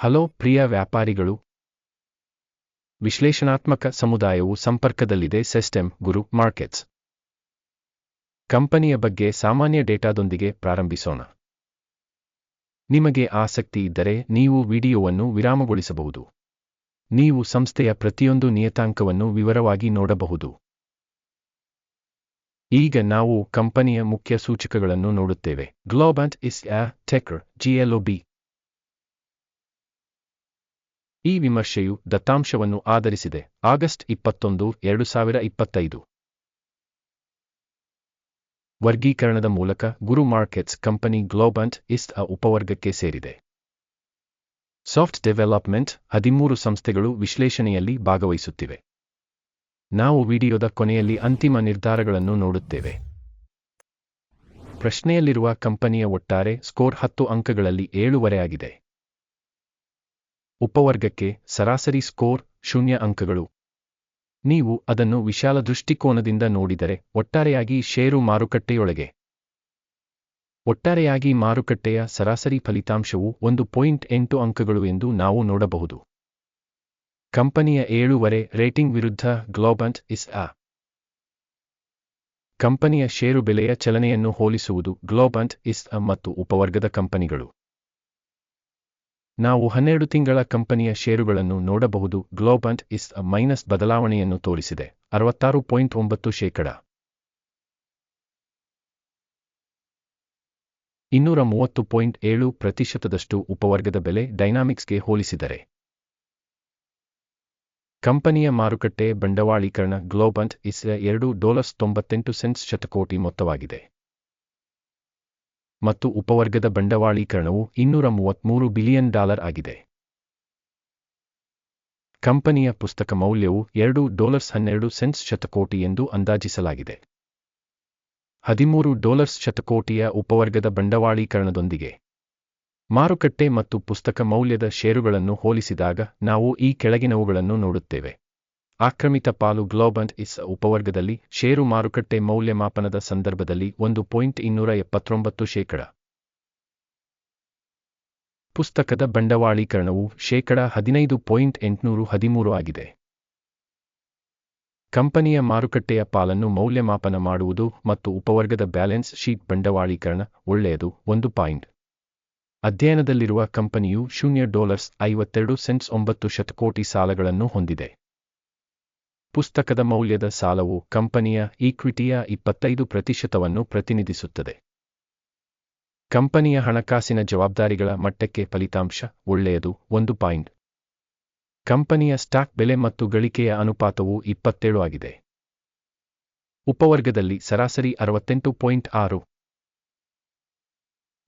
Hello ಪ್ರಿಯ ವ್ಯಾಪಾರಿಗಳು. ವಿಶ್ಲೇಷಣಾತ್ಮಕ ಸಮುದಾಯವು ಸಂಪರ್ಕದಲ್ಲಿದೆ ಸಿಸ್ಟಮ್, ಗುರು, ಮಾರ್ಕೆಟ್ಸ್. ಕಂಪನಿಯ ಬಗ್ಗೆ ಸಾಮಾನ್ಯ ಡೇಟಾದೊಂದಿಗೆ ಪ್ರಾರಂಭಿಸೋಣ. ನಿಮಗೆ ಆಸಕ್ತಿ ಇದ್ದರೆ ನೀವು ವಿಡಿಯೋವನ್ನು ವಿರಾಮಗೊಳಿಸಬಹುದು. ನೀವು ಸಂಸ್ಥೆಯ ಪ್ರತಿಯೊಂದು ನಿಯತಾಂಕವನ್ನು ವಿವರವಾಗಿ ನೋಡಬಹುದು. ಈಗ ನಾವು ಕಂಪನಿಯ ಮುಖ್ಯ ಸೂಚಕಗಳನ್ನು ನೋಡುತ್ತೇವೆ. Globant is a tech GLOB ಈ ವಿಮರ್ಶೆಯು ದತ್ತಾಂಶವನ್ನು ಆಧರಿಸಿದೆ. ಆಗಸ್ಟ್ ಇಪ್ಪತ್ತೊಂದು, ಎರಡು ಸಾವಿರ ಇಪ್ಪತ್ತೈದು. ವರ್ಗೀಕರಣದ ಮೂಲಕ ಗುರು markets company Globant is a ಉಪವರ್ಗಕ್ಕೆ ಸೇರಿದೆ. ಸಾಫ್ಟ್ ಡೆವಲಪ್ಮೆಂಟ್ ಹದಿಮೂರು ಸಂಸ್ಥೆಗಳು ವಿಶ್ಲೇಷಣೆಯಲ್ಲಿ ಭಾಗವಹಿಸುತ್ತಿವೆ. ನಾವು ವಿಡಿಯೋದ ಕೊನೆಯಲ್ಲಿ ಅಂತಿಮ ನಿರ್ಧಾರಗಳನ್ನು ನೋಡುತ್ತೇವೆ. ಪ್ರಶ್ನೆಯಲ್ಲಿರುವ ಕಂಪನಿಯ ಒಟ್ಟಾರೆ ಸ್ಕೋರ್ ಹತ್ತು ಅಂಕಗಳಲ್ಲಿ ಏಳುವರೆ ಆಗಿದೆ. ಉಪವರ್ಗಕ್ಕೆ ಸರಾಸರಿ ಸ್ಕೋರ್ ಶೂನ್ಯ ಅಂಕಗಳು. ನೀವು ಅದನ್ನು ವಿಶಾಲ ದೃಷ್ಟಿಕೋನದಿಂದ ನೋಡಿದರೆ ಒಟ್ಟಾರೆಯಾಗಿ ಷೇರು ಮಾರುಕಟ್ಟೆಯೊಳಗೆ. ಒಟ್ಟಾರೆಯಾಗಿ ಮಾರುಕಟ್ಟೆಯ ಸರಾಸರಿ ಫಲಿತಾಂಶವು ಒಂದು ಪಾಯಿಂಟ್ ಎಂಟು ಅಂಕಗಳು ಎಂದು ನಾವು ನೋಡಬಹುದು. ಕಂಪನಿಯ ಏಳುವರೆ ರೇಟಿಂಗ್ ವಿರುದ್ಧ ಗ್ಲೋಬಂಟ್ ಇಸ್ ಅ. ಕಂಪನಿಯ ಷೇರು ಬೆಲೆಯ ಚಲನೆಯನ್ನು ಹೋಲಿಸುವುದು ಗ್ಲೋಬಂಟ್ ಇಸ್ ಅ ಮತ್ತು ಉಪವರ್ಗದ ಕಂಪನಿಗಳು. ನಾವು ಹನ್ನೆರಡು ತಿಂಗಳ ಕಂಪನಿಯ ಷೇರುಗಳನ್ನು ನೋಡಬಹುದು. ಗ್ಲೋಬಂಟ್ ಇಸ್ ಅ ಮೈನಸ್ ಬದಲಾವಣೆಯನ್ನು ತೋರಿಸಿದೆ. ಅರವತ್ತಾರು ಪಾಯಿಂಟ್ ಒಂಬತ್ತು ಶೇಕಡ. ಇನ್ನೂರ ಮೂವತ್ತು ಪಾಯಿಂಟ್ ಏಳು ಪ್ರತಿಶತದಷ್ಟು ಉಪವರ್ಗದ ಬೆಲೆ ಡೈನಾಮಿಕ್ಸ್ಗೆ ಹೋಲಿಸಿದರೆ. ಕಂಪನಿಯ ಮಾರುಕಟ್ಟೆ ಬಂಡವಾಳೀಕರಣ ಗ್ಲೋಬಂಟ್ ಇಸ್ ಎರಡು ಡಾಲರ್ಸ್ ತೊಂಬತ್ತೆಂಟು ಸೆಂಟ್ಸ್ ಶತಕೋಟಿ ಮೊತ್ತವಾಗಿದೆ. ಮತ್ತು ಉಪವರ್ಗದ ಬಂಡವಾಳೀಕರಣವು ಇನ್ನೂರ ಮೂವತ್ಮೂರು ಬಿಲಿಯನ್ ಡಾಲರ್ ಆಗಿದೆ. ಕಂಪನಿಯ ಪುಸ್ತಕ ಮೌಲ್ಯವು ಎರಡು ಡಾಲರ್ಸ್ ಹನ್ನೆರಡು ಸೆನ್ಸ್ ಶತಕೋಟಿ ಎಂದು ಅಂದಾಜಿಸಲಾಗಿದೆ. ಹದಿಮೂರು ಡಾಲರ್ಸ್ ಶತಕೋಟಿಯ ಉಪವರ್ಗದ ಬಂಡವಾಳೀಕರಣದೊಂದಿಗೆ ಮಾರುಕಟ್ಟೆ ಮತ್ತು ಪುಸ್ತಕ ಮೌಲ್ಯದ ಷೇರುಗಳನ್ನು ಹೋಲಿಸಿದಾಗ ನಾವು ಈ ಕೆಳಗಿನವುಗಳನ್ನು ನೋಡುತ್ತೇವೆ. ಆಕ್ರಮಿತ ಪಾಲು ಗ್ಲೋಬಂಟ್ ಇಸ್ ಉಪವರ್ಗದಲ್ಲಿ ಷೇರು ಮಾರುಕಟ್ಟೆ ಮೌಲ್ಯಮಾಪನದ ಸಂದರ್ಭದಲ್ಲಿ ಒಂದು ಪಾಯಿಂಟ್ ಇನ್ನೂರ ಎಪ್ಪತ್ತೊಂಬತ್ತು ಶೇಕಡ. ಪುಸ್ತಕದ ಬಂಡವಾಳೀಕರಣವು ಶೇಕಡ ಹದಿನೈದು ಪಾಯಿಂಟ್ ಎಂಟುನೂರು ಹದಿಮೂರು ಆಗಿದೆ. ಕಂಪನಿಯ ಮಾರುಕಟ್ಟೆಯ ಪಾಲನ್ನು ಮೌಲ್ಯಮಾಪನ ಮಾಡುವುದು ಮತ್ತು ಉಪವರ್ಗದ ಬ್ಯಾಲೆನ್ಸ್ ಶೀಟ್ ಬಂಡವಾಳೀಕರಣ ಒಳ್ಳೆಯದು ಒಂದು ಪಾಯಿಂಟ್. ಅಧ್ಯಯನದಲ್ಲಿರುವ ಕಂಪನಿಯು ಶೂನ್ಯ ಡಾಲರ್ಸ್ ಐವತ್ತೆರಡು ಸೆಂಟ್ಸ್ ಒಂಬತ್ತು ಶತಕೋಟಿ ಸಾಲಗಳನ್ನು ಹೊಂದಿದೆ. ಪುಸ್ತಕದ ಮೌಲ್ಯದ ಸಾಲವು ಕಂಪನಿಯ ಈಕ್ವಿಟಿಯ ಇಪ್ಪತ್ತೈದು ಪ್ರತಿಶತವನ್ನು ಪ್ರತಿನಿಧಿಸುತ್ತದೆ. ಕಂಪನಿಯ ಹಣಕಾಸಿನ ಜವಾಬ್ದಾರಿಗಳ ಮಟ್ಟಕ್ಕೆ ಫಲಿತಾಂಶ ಒಳ್ಳೆಯದು ಒಂದು ಪಾಯಿಂಟ್. ಕಂಪನಿಯ ಸ್ಟಾಕ್ ಬೆಲೆ ಮತ್ತು ಗಳಿಕೆಯ ಅನುಪಾತವು ಇಪ್ಪತ್ತೇಳು ಆಗಿದೆ. ಉಪವರ್ಗದಲ್ಲಿ ಸರಾಸರಿ ಅರವತ್ತೆಂಟು ಪಾಯಿಂಟ್ ಆರು.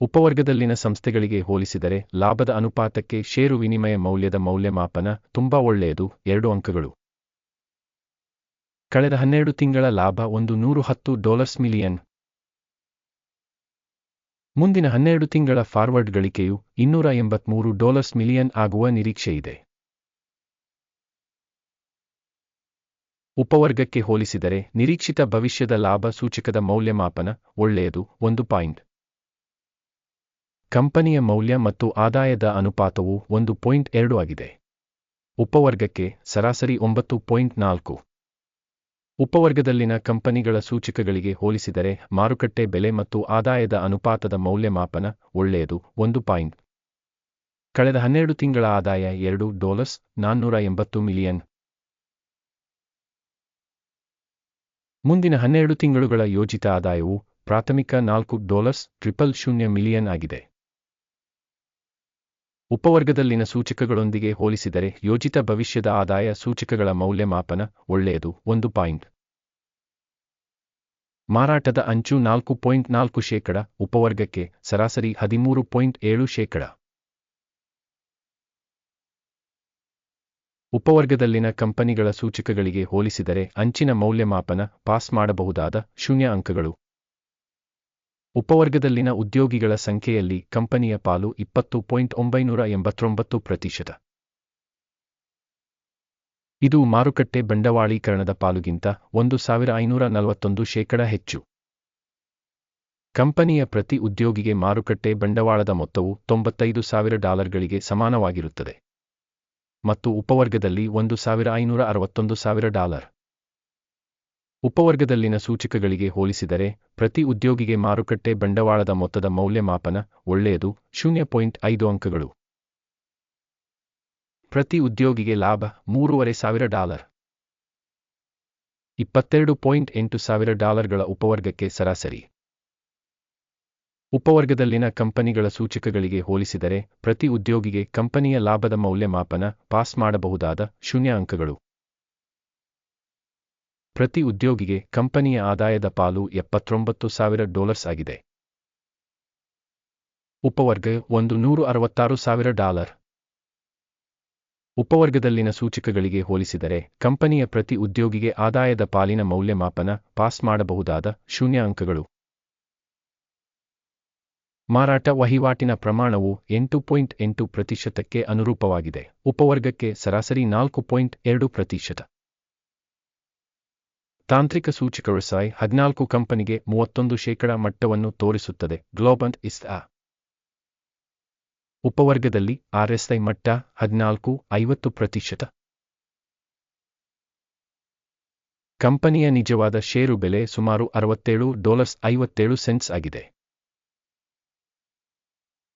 ಉಪವರ್ಗದಲ್ಲಿನ ಸಂಸ್ಥೆಗಳಿಗೆ ಹೋಲಿಸಿದರೆ ಲಾಭದ ಅನುಪಾತಕ್ಕೆ ಷೇರು ವಿನಿಮಯ ಮೌಲ್ಯದ ಮೌಲ್ಯಮಾಪನ ತುಂಬಾ ಒಳ್ಳೆಯದು ಎರಡು ಅಂಕಗಳು. ಕಳೆದ ಹನ್ನೆರಡು ತಿಂಗಳ ಲಾಭ ಒಂದು ನೂರು ಹತ್ತು ಡಾಲರ್ಸ್ ಮಿಲಿಯನ್. ಮುಂದಿನ ಹನ್ನೆರಡು ತಿಂಗಳ ಫಾರ್ವರ್ಡ್ ಗಳಿಕೆಯು ಇನ್ನೂರ ಎಂಬತ್ಮೂರು ಡಾಲರ್ಸ್ ಮಿಲಿಯನ್ ಆಗುವ ನಿರೀಕ್ಷೆಯಿದೆ. ಉಪವರ್ಗಕ್ಕೆ ಹೋಲಿಸಿದರೆ ನಿರೀಕ್ಷಿತ ಭವಿಷ್ಯದ ಲಾಭ ಸೂಚಕದ ಮೌಲ್ಯಮಾಪನ ಒಳ್ಳೆಯದು ಒಂದು ಪಾಯಿಂಟ್. ಕಂಪನಿಯ ಮೌಲ್ಯ ಮತ್ತು ಆದಾಯದ ಅನುಪಾತವು ಒಂದು ಪಾಯಿಂಟ್ ಎರಡು ಆಗಿದೆ. ಉಪವರ್ಗಕ್ಕೆ ಸರಾಸರಿ ಒಂಬತ್ತು ಪಾಯಿಂಟ್ ನಾಲ್ಕು. ಉಪವರ್ಗದಲ್ಲಿನ ಕಂಪನಿಗಳ ಸೂಚಕಗಳಿಗೆ ಹೋಲಿಸಿದರೆ ಮಾರುಕಟ್ಟೆ ಬೆಲೆ ಮತ್ತು ಆದಾಯದ ಅನುಪಾತದ ಮೌಲ್ಯಮಾಪನ ಒಳ್ಳೆಯದು. ಒಂದು ಪಾಯಿಂಟ್. ಕಳೆದ ಹನ್ನೆರಡು ತಿಂಗಳ ಆದಾಯ ಎರಡು ಡಾಲರ್ಸ್ ನಾನ್ನೂರ ಎಂಬತ್ತು ಮಿಲಿಯನ್. ಮುಂದಿನ ಹನ್ನೆರಡು ತಿಂಗಳುಗಳ ಯೋಜಿತ ಆದಾಯವು ಪ್ರಾಥಮಿಕ ನಾಲ್ಕು ಡಾಲರ್ಸ್ ಟ್ರಿಪಲ್ ಶೂನ್ಯ ಮಿಲಿಯನ್ ಆಗಿದೆ. ಉಪವರ್ಗದಲ್ಲಿನ ಸೂಚಕಗಳೊಂದಿಗೆ ಹೋಲಿಸಿದರೆ ಯೋಜಿತ ಭವಿಷ್ಯದ ಆದಾಯ ಸೂಚಕಗಳ ಮೌಲ್ಯಮಾಪನ ಒಳ್ಳೆಯದು. ಒಂದು ಪಾಯಿಂಟ್. ಮಾರಾಟದ ಅಂಚು ನಾಲ್ಕು ಪಾಯಿಂಟ್ ನಾಲ್ಕು ಶೇಕಡ, ಉಪವರ್ಗಕ್ಕೆ ಸರಾಸರಿ ಹದಿಮೂರು ಪಾಯಿಂಟ್ ಏಳು ಶೇಕಡ. ಉಪವರ್ಗದಲ್ಲಿನ ಕಂಪನಿಗಳ ಸೂಚಕಗಳಿಗೆ ಹೋಲಿಸಿದರೆ ಅಂಚಿನ ಮೌಲ್ಯಮಾಪನ ಪಾಸ್ ಮಾಡಬಹುದಾದ ಶೂನ್ಯ ಅಂಕಗಳು. ಉಪವರ್ಗದಲ್ಲಿನ ಉದ್ಯೋಗಿಗಳ ಸಂಖ್ಯೆಯಲ್ಲಿ ಕಂಪನಿಯ ಪಾಲು ಇಪ್ಪತ್ತು ಪಾಯಿಂಟ್ ಒಂಬೈನೂರ ಎಂಬತ್ತೊಂಬತ್ತು ಪ್ರತಿಶತ. ಇದು ಮಾರುಕಟ್ಟೆ ಬಂಡವಾಳೀಕರಣದ ಪಾಲುಗಿಂತ ಒಂದು ಸಾವಿರ ಐನೂರ ನಲವತ್ತೊಂದು ಶೇಕಡ ಹೆಚ್ಚು. ಕಂಪನಿಯ ಪ್ರತಿ ಉದ್ಯೋಗಿಗೆ ಮಾರುಕಟ್ಟೆ ಬಂಡವಾಳದ ಮೊತ್ತವು ತೊಂಬತ್ತೈದು ಸಾವಿರ ಡಾಲರ್ಗಳಿಗೆ ಸಮಾನವಾಗಿರುತ್ತದೆ. ಮತ್ತು ಉಪವರ್ಗದಲ್ಲಿ ಒಂದು ಸಾವಿರ ಐನೂರ ಅರವತ್ತೊಂದು ಸಾವಿರ ಡಾಲರ್. ಉಪವರ್ಗದಲ್ಲಿನ ಸೂಚಕಗಳಿಗೆ ಹೋಲಿಸಿದರೆ, ಪ್ರತಿ ಉದ್ಯೋಗಿಗೆ ಮಾರುಕಟ್ಟೆ ಬಂಡವಾಳದ ಮೊತ್ತದ ಮೌಲ್ಯಮಾಪನ ಒಳ್ಳೆಯದು, ಶೂನ್ಯ ಪಾಯಿಂಟ್ ಐದು ಅಂಕಗಳು. ಪ್ರತಿ ಉದ್ಯೋಗಿಗೆ ಲಾಭ ಮೂರುವರೆ ಸಾವಿರ ಡಾಲರ್. ಇಪ್ಪತ್ತೆರಡು ಪಾಯಿಂಟ್ ಎಂಟು ಸಾವಿರ ಡಾಲರ್ಗಳ ಉಪವರ್ಗಕ್ಕೆ ಸರಾಸರಿ. ಉಪವರ್ಗದಲ್ಲಿನ ಕಂಪನಿಗಳ ಸೂಚಕಗಳಿಗೆ ಹೋಲಿಸಿದರೆ, ಪ್ರತಿ ಉದ್ಯೋಗಿಗೆ ಕಂಪನಿಯ ಲಾಭದ ಮೌಲ್ಯಮಾಪನ ಪಾಸ್ ಮಾಡಬಹುದಾದ ಶೂನ್ಯ ಅಂಕಗಳು. ಪ್ರತಿ ಉದ್ಯೋಗಿಗೆ ಕಂಪನಿಯ ಆದಾಯದ ಪಾಲು ಎಪ್ಪತ್ತೊಂಬತ್ತು ಸಾವಿರ ಡಾಲರ್ಸ್ ಆಗಿದೆ. ಉಪವರ್ಗ ಒಂದು ನೂರು ಅರವತ್ತಾರು ಸಾವಿರ ಡಾಲರ್. ಉಪವರ್ಗದಲ್ಲಿನ ಸೂಚಕಗಳಿಗೆ ಹೋಲಿಸಿದರೆ ಕಂಪನಿಯ ಪ್ರತಿ ಉದ್ಯೋಗಿಗೆ ಆದಾಯದ ಪಾಲಿನ ಮೌಲ್ಯಮಾಪನ ಪಾಸ್ ಮಾಡಬಹುದಾದ ಶೂನ್ಯ ಅಂಕಗಳು ಮಾರಾಟ ವಹಿವಾಟಿನ ಪ್ರಮಾಣವು ಎಂಟು ಪಾಯಿಂಟ್ ಎಂಟು ಪ್ರತಿಶತಕ್ಕೆ ಅನುರೂಪವಾಗಿದೆ. ಉಪವರ್ಗಕ್ಕೆ ಸರಾಸರಿ ನಾಲ್ಕು ಪಾಯಿಂಟ್ ಎರಡು ಪ್ರತಿಶತ. ತಾಂತ್ರಿಕ ಸೂಚಕರು ಸಾಯ್ ಹದಿನಾಲ್ಕು ಕಂಪನಿಗೆ ಮೂವತ್ತೊಂದು ಶೇಕಡ ಮಟ್ಟವನ್ನು ತೋರಿಸುತ್ತದೆ. ಗ್ಲೋಬಂಟ್ ಇಸ್ ಅ ಉಪವರ್ಗದಲ್ಲಿ ಆರ್ಎಸ್ಐ ಮಟ್ಟ ಹದಿನಾಲ್ಕು, ಐವತ್ತು ಪ್ರತಿಶತ. ಕಂಪನಿಯ ನಿಜವಾದ ಷೇರು ಬೆಲೆ ಸುಮಾರು ಅರವತ್ತೇಳು ಡಾಲರ್ಸ್ ಐವತ್ತೇಳು ಸೆಂಟ್ಸ್ ಆಗಿದೆ.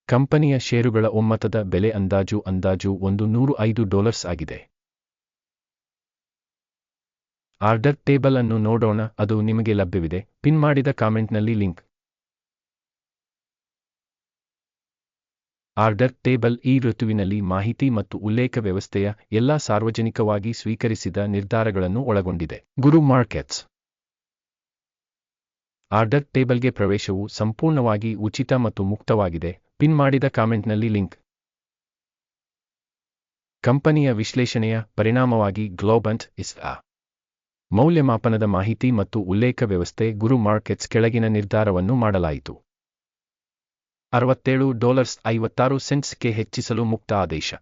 ಕಂಪನಿಯ ಷೇರುಗಳ ಒಮ್ಮತದ ಬೆಲೆ ಅಂದಾಜು ಅಂದಾಜು ಒಂದು ನೂರು ಐದು ಡಾಲರ್ಸ್ ಆಗಿದೆ. ಆರ್ಡರ್ ಟೇಬಲ್ ಅನ್ನು ನೋಡೋಣ, ಅದು ನಿಮಗೆ ಲಭ್ಯವಿದೆ. ಪಿನ್ ಮಾಡಿದ ಕಾಮೆಂಟ್ನಲ್ಲಿ ಲಿಂಕ್. ಆರ್ಡರ್ ಟೇಬಲ್ ಈ ಋತುವಿನಲ್ಲಿ ಮಾಹಿತಿ ಮತ್ತು ಉಲ್ಲೇಖ ವ್ಯವಸ್ಥೆಯ ಎಲ್ಲಾ ಸಾರ್ವಜನಿಕವಾಗಿ ಸ್ವೀಕರಿಸಿದ ನಿರ್ಧಾರಗಳನ್ನು ಒಳಗೊಂಡಿದೆ. ಗುರು ಮಾರ್ಕೆಟ್ಸ್. ಆರ್ಡರ್ ಟೇಬಲ್ಗೆ ಪ್ರವೇಶವು ಸಂಪೂರ್ಣವಾಗಿ ಉಚಿತ ಮತ್ತು ಮುಕ್ತವಾಗಿದೆ. ಪಿನ್ ಮಾಡಿದ ಕಾಮೆಂಟ್ನಲ್ಲಿ ಲಿಂಕ್. ಕಂಪನಿಯ ವಿಶ್ಲೇಷಣೆಯ ಪರಿಣಾಮವಾಗಿ ಗ್ಲೋಬಂಟ್ ಇಸ್ ಮೌಲ್ಯಮಾಪನದ ಮಾಹಿತಿ ಮತ್ತು ಉಲ್ಲೇಖ ವ್ಯವಸ್ಥೆ ಗುರು ಮಾರ್ಕೆಟ್ಸ್ ಕೆಳಗಿನ ನಿರ್ಧಾರವನ್ನು ಮಾಡಲಾಯಿತು. ಅರವತ್ತೇಳು ಡಾಲರ್ಸ್ ಐವತ್ತಾರು ಸೆಂಟ್ಸ್ಗೆ ಹೆಚ್ಚಿಸಲು ಮುಕ್ತ ಆದೇಶ.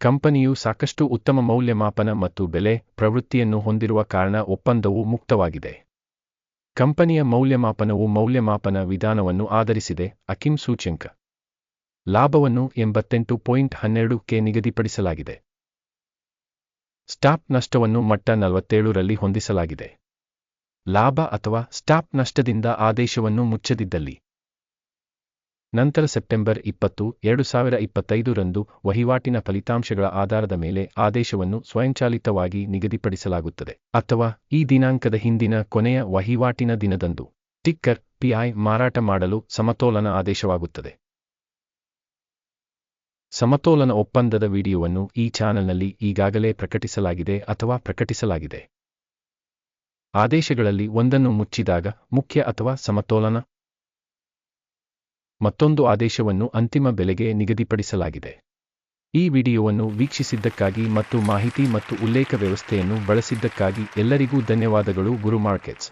ಕಂಪನಿಯು ಸಾಕಷ್ಟು ಉತ್ತಮ ಮೌಲ್ಯಮಾಪನ ಮತ್ತು ಬೆಲೆ ಪ್ರವೃತ್ತಿಯನ್ನು ಹೊಂದಿರುವ ಕಾರಣ ಒಪ್ಪಂದವು ಮುಕ್ತವಾಗಿದೆ. ಕಂಪನಿಯ ಮೌಲ್ಯಮಾಪನವು ಮೌಲ್ಯಮಾಪನ ವಿಧಾನವನ್ನು ಆಧರಿಸಿದೆ ಅಕಿಂ ಸೂಚ್ಯಂಕ. ಲಾಭವನ್ನು ಎಂಬತ್ತೆಂಟು ಪಾಯಿಂಟ್ ಹನ್ನೆರಡುಕ್ಕೆ ನಿಗದಿಪಡಿಸಲಾಗಿದೆ. ಸ್ಟಾಪ್ ನಷ್ಟವನ್ನು ಮಟ್ಟ ನಲವತ್ತೇಳರಲ್ಲಿ ಹೊಂದಿಸಲಾಗಿದೆ. ಲಾಭ ಅಥವಾ ಸ್ಟಾಪ್ ನಷ್ಟದಿಂದ ಆದೇಶವನ್ನು ಮುಚ್ಚದಿದ್ದಲ್ಲಿ. ನಂತರ ಸೆಪ್ಟೆಂಬರ್ ಇಪ್ಪತ್ತು, ಎರಡು ಸಾವಿರ ಇಪ್ಪತ್ತೈದರಂದು ವಹಿವಾಟಿನ ಫಲಿತಾಂಶಗಳ ಆಧಾರದ ಮೇಲೆ ಆದೇಶವನ್ನು ಸ್ವಯಂಚಾಲಿತವಾಗಿ ನಿಗದಿಪಡಿಸಲಾಗುತ್ತದೆ. ಅಥವಾ ಈ ದಿನಾಂಕದ ಹಿಂದಿನ ಕೊನೆಯ ವಹಿವಾಟಿನ ದಿನದಂದು. ಟಿಕ್ಕರ್, ಪಿಐ ಮಾರಾಟ ಮಾಡಲು ಸಮತೋಲನ ಆದೇಶವಾಗುತ್ತದೆ. ಸಮತೋಲನ ಒಪ್ಪಂದದ ವಿಡಿಯೋವನ್ನು ಈ ಚಾನೆಲ್ನಲ್ಲಿ ಈಗಾಗಲೇ ಪ್ರಕಟಿಸಲಾಗಿದೆ ಅಥವಾ ಪ್ರಕಟಿಸಲಾಗಿದೆ. ಆದೇಶಗಳಲ್ಲಿ ಒಂದನ್ನು ಮುಚ್ಚಿದಾಗ ಮುಖ್ಯ ಅಥವಾ ಸಮತೋಲನ. ಮತ್ತೊಂದು ಆದೇಶವನ್ನು ಅಂತಿಮ ಬೆಲೆಗೆ ನಿಗದಿಪಡಿಸಲಾಗಿದೆ. ಈ ವಿಡಿಯೋವನ್ನು ವೀಕ್ಷಿಸಿದ್ದಕ್ಕಾಗಿ ಮತ್ತು ಮಾಹಿತಿ ಮತ್ತು ಉಲ್ಲೇಖ ವ್ಯವಸ್ಥೆಯನ್ನು ಬಳಸಿದ್ದಕ್ಕಾಗಿ ಎಲ್ಲರಿಗೂ ಧನ್ಯವಾದಗಳು ಗುರು ಮಾರ್ಕೆಟ್ಸ್.